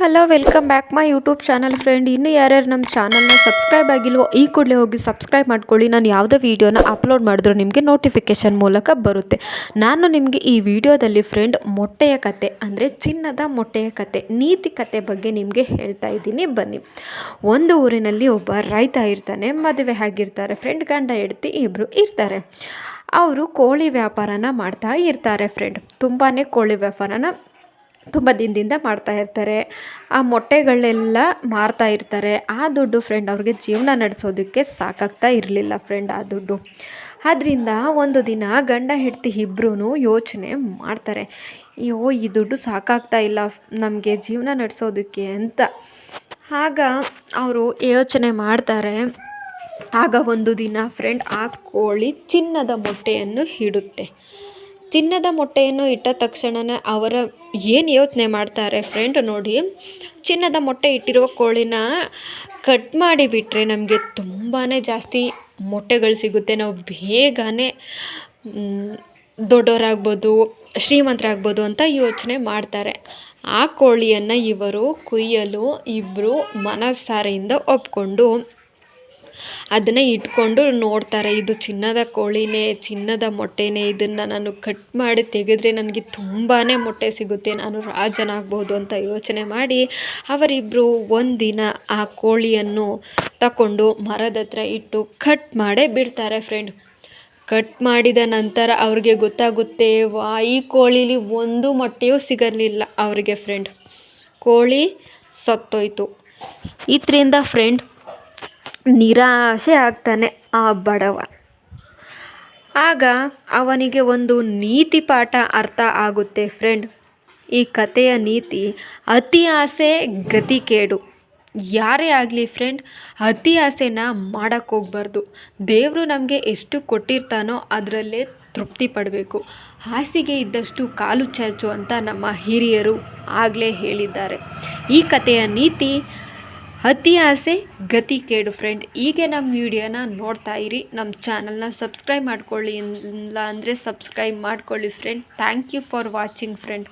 Hello welcome back my YouTube channel friend ಇನ್ನು ಯಾರ್ಯಾರು ನಮ್ಮ ಚಾನಲ್ನ ಸಬ್ಸ್ಕ್ರೈಬ್ ಆಗಿಲ್ವೋ, ಈ ಕೂಡಲೇ ಹೋಗಿ ಸಬ್ಸ್ಕ್ರೈಬ್ ಮಾಡ್ಕೊಳ್ಳಿ. ನಾನು ಯಾವುದೇ ವೀಡಿಯೋನ ಅಪ್ಲೋಡ್ ಮಾಡಿದ್ರು ನಿಮಗೆ ನೋಟಿಫಿಕೇಷನ್ ಮೂಲಕ ಬರುತ್ತೆ. ನಾನು ನಿಮಗೆ ಈ ವಿಡಿಯೋದಲ್ಲಿ ಫ್ರೆಂಡ್ ಮೊಟ್ಟೆಯ ಕತೆ, ಅಂದರೆ ಚಿನ್ನದ ಮೊಟ್ಟೆಯ ಕತೆ, ನೀತಿ ಕತೆ ಬಗ್ಗೆ ನಿಮಗೆ ಹೇಳ್ತಾ ಇದ್ದೀನಿ. ಬನ್ನಿ. ಒಂದು ಊರಿನಲ್ಲಿ ಒಬ್ಬ ರೈತ ಇರ್ತಾನೆ, ಮದುವೆ ಆಗಿರ್ತಾರೆ. ಫ್ರೆಂಡ್ ಗಂಡ, ಹೆಡ್ತಿ ಇಬ್ಬರು ಇರ್ತಾರೆ. ಅವರು ಕೋಳಿ ವ್ಯಾಪಾರನ ಮಾಡ್ತಾ ಇರ್ತಾರೆ ಫ್ರೆಂಡ್ ತುಂಬಾ ಕೋಳಿ ವ್ಯಾಪಾರನ ತುಂಬ ದಿನದಿಂದ ಮಾಡ್ತಾ ಇರ್ತಾರೆ. ಆ ಮೊಟ್ಟೆಗಳೆಲ್ಲ ಮಾರ್ತಾ ಇರ್ತಾರೆ. ಆ ದುಡ್ಡು ಫ್ರೆಂಡ್ ಅವ್ರಿಗೆ ಜೀವನ ನಡೆಸೋದಕ್ಕೆ ಸಾಕಾಗ್ತಾ ಇರಲಿಲ್ಲ ಫ್ರೆಂಡ್ ಆ ದುಡ್ಡು. ಆದ್ದರಿಂದ ಒಂದು ದಿನ ಗಂಡ ಹೆಂಡತಿ ಇಬ್ಬರೂ ಯೋಚನೆ ಮಾಡ್ತಾರೆ. ಅಯ್ಯೋ, ಈ ದುಡ್ಡು ಸಾಕಾಗ್ತಾ ಇಲ್ಲ ನಮಗೆ ಜೀವನ ನಡೆಸೋದಕ್ಕೆ ಅಂತ. ಆಗ ಅವರು ಯೋಚನೆ ಮಾಡ್ತಾರೆ. ಆಗ ಒಂದು ದಿನ ಫ್ರೆಂಡ್ ಆ ಕೋಳಿ ಚಿನ್ನದ ಮೊಟ್ಟೆಯನ್ನು ಇಡುತ್ತೆ. ಚಿನ್ನದ ಮೊಟ್ಟೆಯನ್ನು ಇಟ್ಟ ತಕ್ಷಣವೇ ಅವರ ಏನು ಯೋಚನೆ ಮಾಡ್ತಾರೆ ಫ್ರೆಂಡ್ ನೋಡಿ, ಚಿನ್ನದ ಮೊಟ್ಟೆ ಇಟ್ಟಿರುವ ಕೋಳಿನ ಕಟ್ ಮಾಡಿಬಿಟ್ರೆ ನಮಗೆ ತುಂಬಾ ಜಾಸ್ತಿ ಮೊಟ್ಟೆಗಳು ಸಿಗುತ್ತೆ. ನಾವು ಬೇಗನೆ ದೊಡ್ಡವರಾಗ್ಬೋದು ಶ್ರೀಮಂತರಾಗ್ಬೋದು ಅಂತ ಯೋಚನೆ ಮಾಡ್ತಾರೆ. ಆ ಕೋಳಿಯನ್ನು ಇವರು, ಕುಯ್ಯಲು ಇಬ್ಬರು ಮನಸಾರೆಯಿಂದ ಒಪ್ಕೊಂಡು ಅದನ್ನೇ ಇಟ್ಕೊಂಡು ನೋಡ್ತಾರೆ, ಇದು ಚಿನ್ನದ ಕೋಳಿನೇ, ಚಿನ್ನದ ಮೊಟ್ಟೆನೇ, ಇದನ್ನು ನಾನು ಕಟ್ ಮಾಡಿ ತೆಗೆದ್ರೆ ನನಗೆ ತುಂಬಾ ಮೊಟ್ಟೆ ಸಿಗುತ್ತೆ, ನಾನು ರಾಜನಾಗ್ಬೋದು ಅಂತ ಯೋಚನೆ ಮಾಡಿ ಅವರಿಬ್ಬರು ಒಂದಿನ ಆ ಕೋಳಿಯನ್ನು ತಗೊಂಡು ಮರದ ಹತ್ರ ಇಟ್ಟು ಕಟ್ ಮಾಡೇ ಬಿಡ್ತಾರೆ ಫ್ರೆಂಡ್ ಕಟ್ ಮಾಡಿದ ನಂತರ ಅವ್ರಿಗೆ ಗೊತ್ತಾಗುತ್ತೆ, ವಾ, ಈ ಕೋಳಿಲಿ ಒಂದು ಮೊಟ್ಟೆಯೂ ಸಿಗಲಿಲ್ಲ, ಅವರಿಗೆ ಫ್ರೆಂಡ್ ಕೋಳಿ ಸತ್ತೋಯ್ತು. ಇದರಿಂದ ಫ್ರೆಂಡ್ ನಿರಾಶೆ ಆಗ್ತಾನೆ ಆ ಬಡವ. ಆಗ ಅವನಿಗೆ ಒಂದು ನೀತಿ ಪಾಠ ಅರ್ಥ ಆಗುತ್ತೆ ಫ್ರೆಂಡ್. ಈ ಕಥೆಯ ನೀತಿ ಅತಿ ಆಸೆ ಗತಿ ಕೇಡು ಯಾರೇ ಆಗಲಿ ಫ್ರೆಂಡ್, ಅತಿ ಆಸೆನ ಮಾಡೋಕ್ಕೆ ಹೋಗ್ಬಾರ್ದು. ದೇವರು ನಮಗೆ ಎಷ್ಟು ಕೊಟ್ಟಿರ್ತಾನೋ ಅದರಲ್ಲೇ ತೃಪ್ತಿ ಪಡಬೇಕು. ಹಾಸಿಗೆ ಇದ್ದಷ್ಟು ಕಾಲು ಚಾಚು ಅಂತ ನಮ್ಮ ಹಿರಿಯರು ಆಗಲೇ ಹೇಳಿದ್ದಾರೆ. ಈ ಕಥೆಯ ನೀತಿ ಅತಿ ಆಸೆ, ಗತಿ ಕೇಡು ಫ್ರೆಂಡ್ ಹೀಗೆ ನಮ್ಮ ವಿಡಿಯೋನ ನೋಡ್ತಾ ಇರಿ. ನಮ್ಮ ಚಾನಲ್ನ ಸಬ್ಸ್ಕ್ರೈಬ್ ಮಾಡ್ಕೊಳ್ಳಿ. ಇಲ್ಲ ಅಂದರೆ ಸಬ್ಸ್ಕ್ರೈಬ್ ಮಾಡ್ಕೊಳ್ಳಿ friend thank you for watching friend